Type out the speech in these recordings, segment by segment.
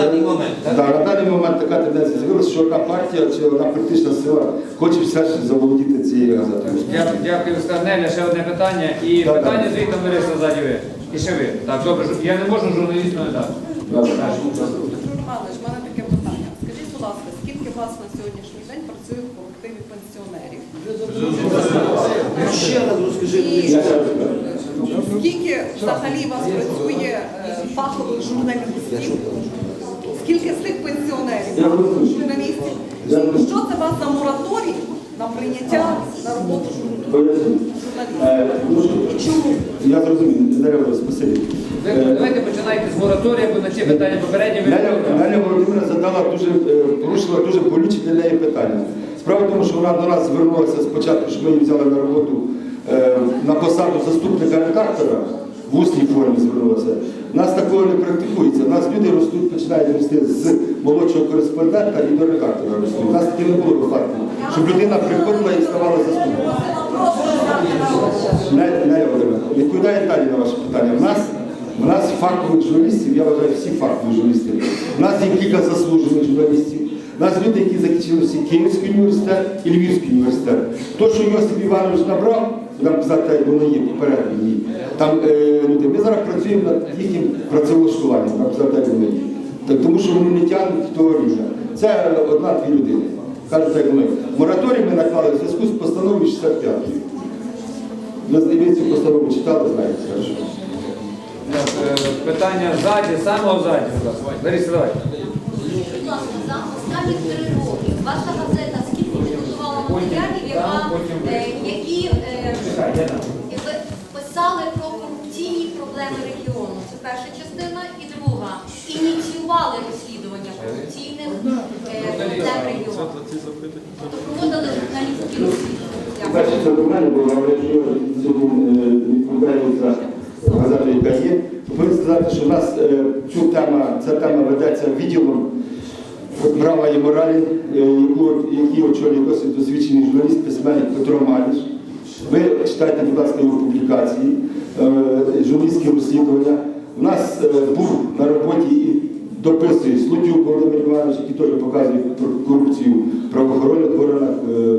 даний момент, так? На даний момент така тенденція з'явилася, що одна партія чи одна політична сила хоче все ж заволодіти цією газетою. Дякую, дякую, Скарнеля. Ще одне питання. І Так, питання так. звідти Лариса ззаді ви. І ще ви. Так, добре, жу- я не можу журналісту не дати. Петро Романович, в мене таке питання. Скажіть, будь ласка, скільки вас на сьогоднішній день працює в колективі пенсіонерів? Ще раз розкажи. Скільки взагалі вас працює е, фахових журналістів? Скільки з тих пенсіонерів, журналістів? І Що це у вас за мораторій на прийняття на роботу журналістів? Е, ну, І чому? Я зрозумів, Нерева, спасибі. Ви Е, давайте починайте з мораторія, бо на ці питання попередні ви Неля, Володимира задала дуже, е, порушила дуже болюче для неї питання. Справа в тому, що вона до нас звернулася спочатку, що ми її взяли на роботу на посаду заступника редактора, в усній формі звернулася. Нас такого не практикується. У нас люди ростуть, починають рости з молодшого кореспондента і до редактора ростуть. У нас таки не було випадку, щоб людина приходила і ставала заступником. Відповідає далі на ваше питання. У нас, у нас фахових журналістів, я вважаю, всі фахові журналісти. У нас є кілька заслужених журналістів. У нас люди, які закінчили всі Київський університет і Львівський університет. То, що Йосип Іванович набрав, нам казати, як воно є попередньо ні. Там е, люди, ми зараз працюємо над їхнім працевлаштуванням, нам казати, як воно є. Так, тому що вони не тягнуть того рівня. Це одна-дві людини. Кажуть, як є. Мораторій ми наклали в зв'язку з постановою 65. Ви цю постанову читали, знаєте, хорошо. Е, Питання ззаді, самого ззаді. Лариса, давай. Будь ласка, за останні три роки ваша газета матеріалів, яка, які е, писали про корупційні проблеми регіону? Це перша частина. І друга ініціювали розслідування корупційних е, проблем регіону. Тобто проводили журналістські розслідування. Перше, це до мене, бо вам якщо сьогодні відповідає за газету, яка є, повинен сказати, що в нас е, цю тема, ця тема ведеться відділом права і моралі, який очолює досить досвідчений журналіст, письменник Петро Маліш. Ви читайте, будь ласка, його публікації, е, журналістські розслідування. У нас е, був на роботі і дописує Слудюк Володимир Іванович, який теж показує корупцію правоохоронних органах, е,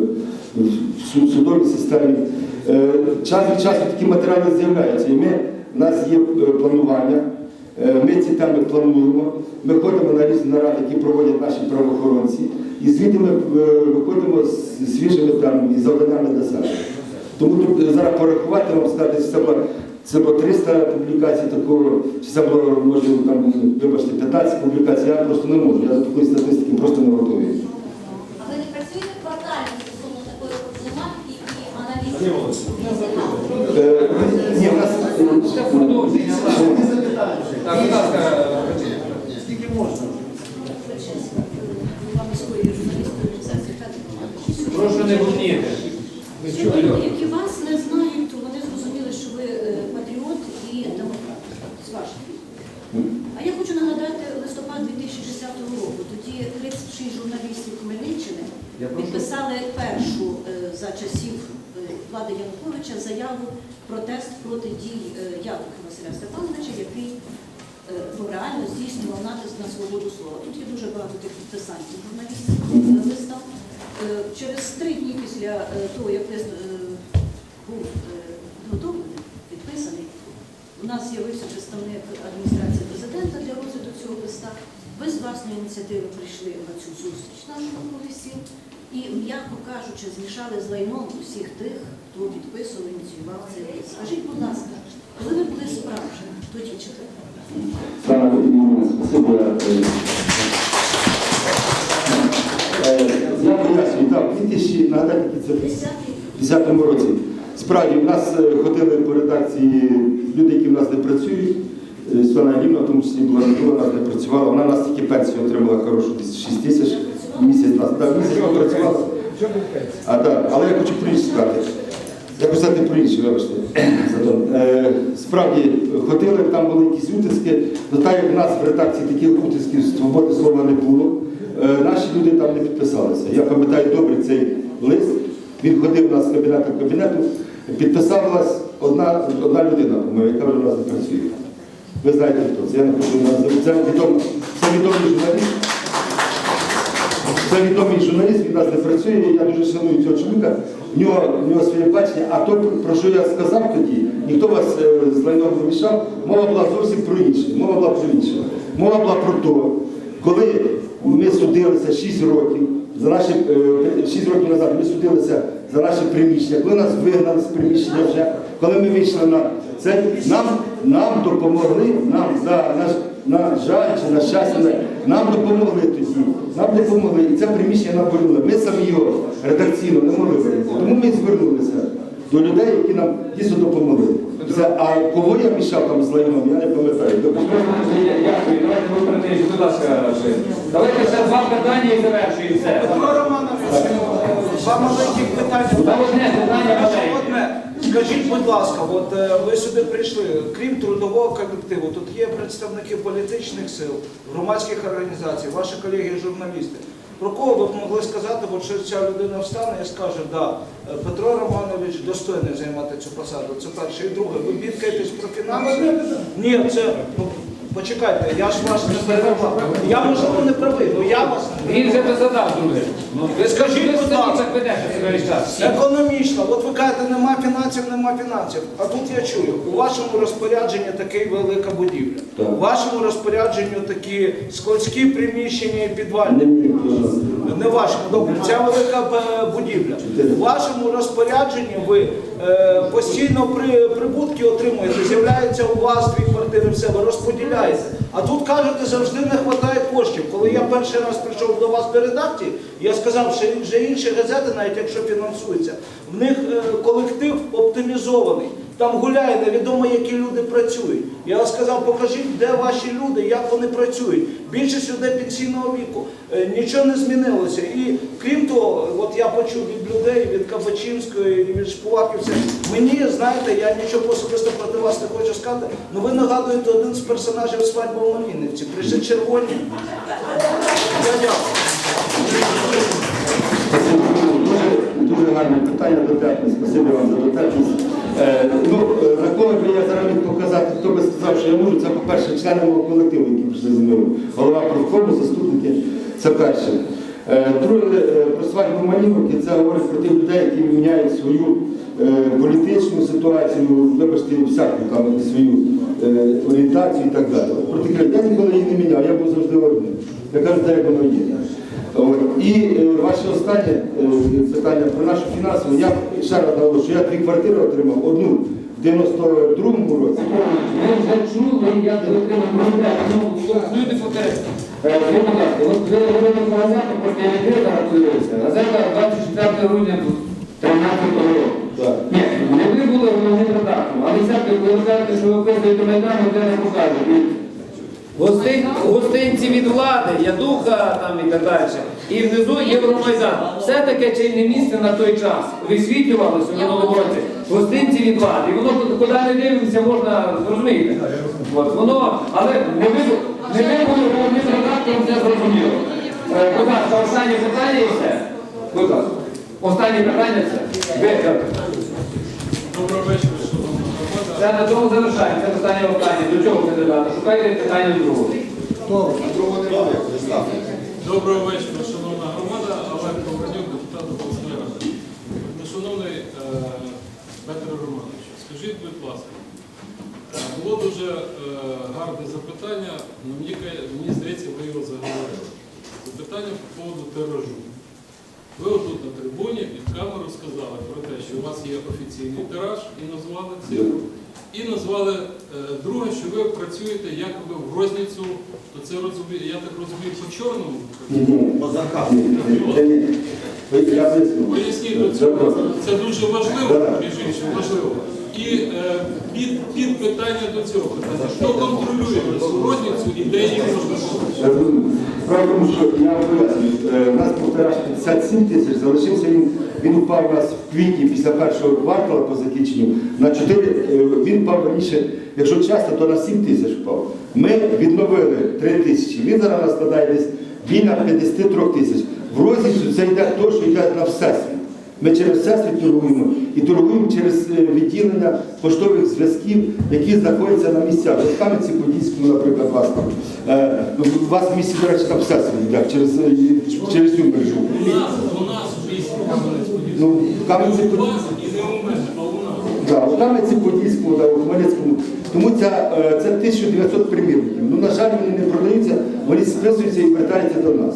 в судовій системі. Час від часу такі матеріали з'являються. І ми, у нас є планування, ми ці теми плануємо, ми ходимо на різні наради, які проводять наші правоохоронці, і звідти ми е, виходимо з свіжими там, і завданнями для себе. Тому тут е, зараз порахувати вам сказати, чи це було, це було 300 публікацій такого, чи це було, може, там, вибачте, 15 публікацій, я просто не можу. Я до такої статистики просто не готовий. А ви не працюєте квартально стосовно такої проблематики і аналізуєте? Е, Ні, в нас Це продовження. Так, будь ласка, Скільки можна? прошу не губніти. Які вас не знають, то вони зрозуміли, що ви е, патріот і демократ. Зважте. А я хочу нагадати листопад 2010 року. Тоді 36 журналістів Хмельниччини підписали першу е, за часів е, влади Януковича заяву протест проти дій Яблука Василя Степановича, який ну, реально здійснював натиск на свободу слова. Тут є дуже багато тих підписантів журналістів Через три дні після е, того, як лист е, був е, підготовлений, підписаний, у нас з'явився представник адміністрації президента для розгляду цього листа. Ви з власної ініціативи прийшли на цю зустріч нашого колесі і, м'яко кажучи, змішали з лайном усіх тих, хто підписував, ініціював цей лист. Скажіть, будь ласка, коли ви були справжні, тоді чи тепер? Саме Ірина, спасибо. Е, Я пояснюю, так, в 2000, нагадайте, які це Десятий 2010 році. Справді, в нас е, ходили по редакції люди, які в нас не працюють. Е, Світлана Лівна, в тому числі була у нас не працювала. Вона нас тільки пенсію отримала хорошу, 6 тисяч в місяць. Нас, так, місяць працювала. А, так, але я хочу про сказати. Я хочу сказати про інше, вибачте. Е, Справді ходили, там були якісь утиски, але так як в нас в редакції таких утисків свободи слова не було, е, наші люди там не підписалися. Я пам'ятаю добре цей лист. Він ходив у нас з кабінету в кабінету, підписалась одна, одна людина, по-моєму, яка вже у нас не працює. Ви знаєте хто це. Я не хочу. Це відомий, це відомий журналіст. Це відомий журналіст, він у нас не працює, я дуже шаную цього чоловіка, в нього, в нього своє бачення, а то, про що я сказав тоді, ніхто вас е, з лайном не мішав, мова була зовсім про інше. Мова була про інше. Мова була про те, коли ми судилися 6 років, за наші, е, 6 років назад ми судилися за наші приміщення, коли нас вигнали з приміщення вже, коли ми вийшли на це, нам, нам допомогли, нам за наш, на жаль чи на щастя, нам допомогли тоді. Нам допомогли, і це приміщення нам повернули. Ми самі його редакційно не могли вирішити. Тому ми звернулися до людей, які нам дійсно допомогли. Це, а кого я мішав там з лайном, я не пам'ятаю. Дякую, давайте ви будь ласка, ви. Давайте ще два питання і завершуємо все. Романович, два маленьких питання. Та одне питання маленьке. Скажіть, будь ласка, от е, ви сюди прийшли, крім трудового колективу, тут є представники політичних сил, громадських організацій, ваші колеги-журналісти. Про кого ви б могли сказати, бо що ця людина встане і скаже, да, е, Петро Романович достойний займати цю посаду. Це перше. І друге, ви бідкаєтесь про фінанси? Ні, це ну, почекайте, я ж вас не перебував. Я можливо не правий, але я вас не Він вже задав друге. Ну, Ви скажіть, будь ласка. час. Економічно, от ви кажете, нема фінансів, нема фінансів. А тут я чую, у вашому розпорядженні такий велика будівля. Так. У вашому розпорядженні такі складські приміщення і підвальні. Не мені. Не вашому, добре, ця велика е, будівля. У вашому розпорядженні ви е, постійно при, прибутки отримуєте, з'являється у вас дві квартири, все, ви розподіляєте. А тут кажете, завжди не вистачає коштів. Коли я перший раз прийшов до вас до редакції, я сказав, що вже інші газети, навіть якщо фінансуються, в них е, колектив оптимізований. Там гуляє, невідомо, які люди працюють. Я сказав, покажіть, де ваші люди, як вони працюють. Більшість людей пенсійного віку. Е, Нічого не змінилося. І крім того, от я почув від людей, від Кабачинської, від Шпуваківця, мені, знаєте, я нічого особисто проти вас не хочу сказати, але ви нагадуєте один з персонажів свадьби в Малинівці. Прийшли червоні. Дуже, гарне питання дотепне. Спасибі вам за дотепність. Е, ну, е, я зараз показати, хто би сказав, що я можу, це, по-перше, члени мого колективу, які прийшли зі мною. Голова профкому, заступники, це перше. Е, друге, е, про свадьбу Малінки, це говорить про тих людей, які міняють свою е, політичну ситуацію, вибачте, всяку там свою орієнтацію і так далі. От Про таке я ніколи її не міняв, я був завжди одним. Я кажу, так як воно є. От. І е, ваше останнє е, питання про нашу фінансову. Я ще раз наголошую, я дві квартири отримав. Одну в 92-му році. Ви вже чули, ви отримали проблеми. Ну, люди поперед. Е, Скажіть, будь ласка, от ви говорили про газету, просто я відкрита готуюся. Газета 24 грудня 13 року. Так. Ні, не ви були головним редактором, але все-таки ви кажете, що ви Майдан, де не покажуть. Гостин, гостинці від влади, ядуха там і так далі. І внизу Євромайдан. Все таке чийне місце на той час висвітлювалося в минулому році. Гостинці від влади. І воно куди не дивимося, можна зрозуміти. От, воно, але не ви, не ви були головним редактором, це зрозуміло. Е, Будь ласка, останнє питання і все. Будь ласка. Останнє питання це. Доброго вечора. Це на цьому завершаємо. Це питання останнє. До чого кандидата? Шукайте питання другого. Доброго вечора, шановна громада. Олег Ковренюк, депутат обласної ради. Шановний е, Петро Романович, скажіть, будь ласка, е, було дуже е, гарне запитання, але мені, мені здається, ви його заговорили. Запитання по поводу тиражу. Ви отут на трибуні під камеру сказали про те, що у вас є офіційний тираж і назвали цифру. І назвали е, друге, що ви працюєте якоби в розницю, то це розумію, я так розумію, по чорному. Ні, ні. Я поясню. Поясніть цього. Це дуже важливо, між іншим, важливо. І е, під, під питання до цього питання. Хто контролює цю розницю і де її можна Справа в тому, що я пояснюю, е, у нас був 57 тисяч, залишився він, він упав у нас в квітні після першого кварталу по закінченню на 4, е, він впав раніше, якщо часто, то на 7 тисяч впав. Ми відновили 3 тисячі, він зараз складає десь біля 53 тисяч. В розрізі це йде то, що йде на всесвіт. Ми через всесвіт торгуємо і торгуємо через е, відділення поштових зв'язків, які знаходяться на місцях. В Кам'янці-Подільському, наприклад, вас там. Е, У вас в місті, до речі, там всесвіт, як, через, е, цю мережу. У нас, у нас. Ну, Кам'янці-Подільському. Да, у Кам'янці-Подільському, да, у Хмельницькому. Тому ця, е, це 1900 примірників. Ну, на жаль, вони не продаються, вони списуються і вертаються до нас.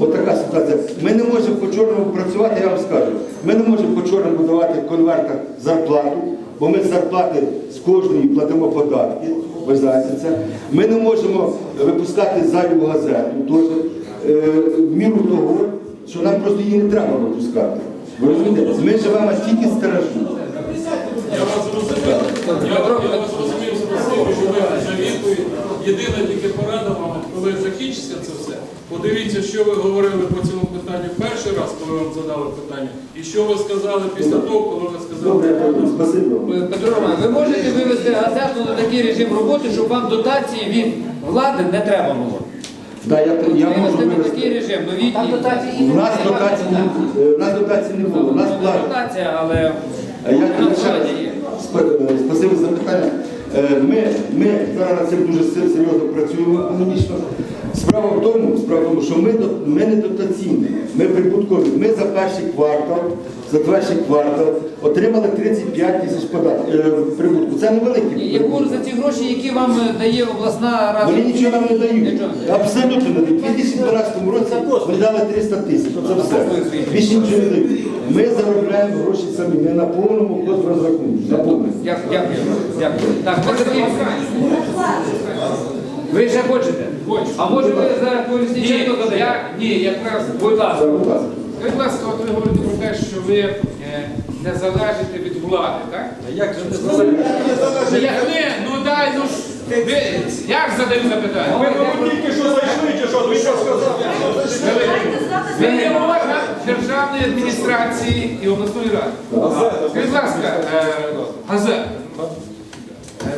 От така ситуація. Ми не можемо по чорному працювати, я вам скажу. Ми не можемо по чорному давати в конвертах зарплату, бо ми зарплати з кожної платимо податки. Ви знаєте це. Ми не можемо випускати зайву газету теж е, в міру того, що нам просто її не треба випускати. Ви розумієте? Ми живемо тільки з тиражу. Я вас зрозумів. Я, я вас зрозумів спасибі, що ви вже відповідь. Єдина тільки порада вам, коли закінчиться це все, подивіться, що ви говорили по цьому питанню перший раз, коли вам задали питання, і що ви сказали після того, коли ви сказали. Петро Роман, ви можете вивести газету на такий режим роботи, щоб вам дотації від влади не треба було. Да, я, я можу Вивести на такий режим, новітній. У нас дотації не було. У нас дотації не було. У нас план. Дотація, але А Я вона я ще раз, владі є. сп- е, спасибі за питання. Е, Ми, ми зараз над цим дуже серйозно працюємо економічно. Справа в тому, справа в тому, що ми, ми не дотаційні, ми прибуткові. Ми за перший квартал, за перший квартал отримали 35 тисяч е, прибутку. Це невеликий І Яку за ці гроші, які вам е, дає обласна рада? Вони нічого нам не дають. Абсолютно не дають. У 2012 році вони дали 300 тисяч. Це все. Більше нічого не дають. Ми заробляємо гроші самі, не на повному розрахунку. Дякую, дякую. Так, ми. Ви ще хочете? А може ви за Колісніченко Ні, задаєте? ні, якраз, Будь ласка. Будь ласка. скажіть, будь ласка, от ви говорите про те, що ви е, не залежите від влади, так? А Як же не? Як ви, ну дай, ну ж, ви, як задаю запитання? Ви, ви є орган державної адміністрації і обласної ради. Скажіть, будь ласка, е, газета.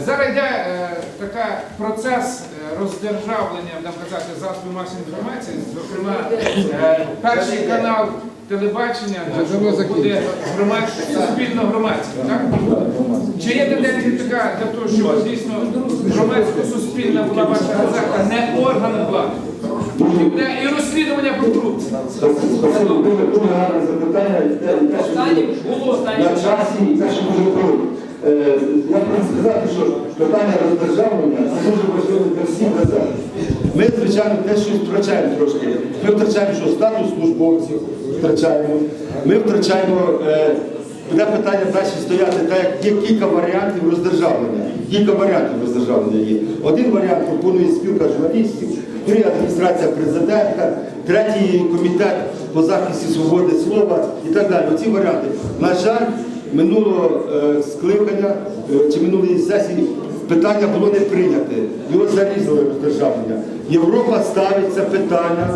Зараз йде е, така процес е, роздержавлення, будемо казати, засобів масової інформації, зокрема, е, перший канал телебачення нашого буде суспільно громадське, так? Чи є тенденція така для того, щоб дійсно громадсько-суспільна була ваша газета, не орган влади? І буде і розслідування про корупцію. Спасибо, дуже, гарне запитання. Те- що було останнє. на часі, те, що можемо робити. Е, Я хочу сказати, що питання роздержавлення це дуже важливо для всіх газет. Ми, звичайно, теж щось втрачаємо трошки. Ми втрачаємо, що статус службовців втрачаємо. Ми втрачаємо, е, буде питання далі стояти, так як є кілька варіантів роздержавлення. Кілька варіантів роздержавлення є. Один варіант пропонує спілка журналістів, другий адміністрація президента, третій комітет по захисті свободи слова і так далі. Оці варіанти. На жаль, минулого е, скликання е, чи минулої сесії питання було не прийняте. Його зарізали роздержавлення. Європа ставить це питання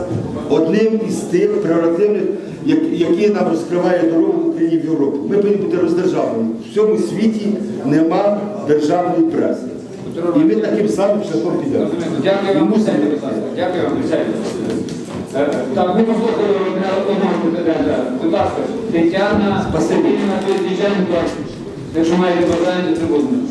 одним із тих прерогативних, які нам розкриває дорогу Україні в Європу. Ми повинні бути роздержавлені. В всьому світі нема державної преси. І ми таким самим шляхом підемо. Дякую вам. Дякую вам, Так, ми послухали одного президента. Будь ласка, Тетяна Васильівна Колісніченко, якщо маєте бажання, до трибуни.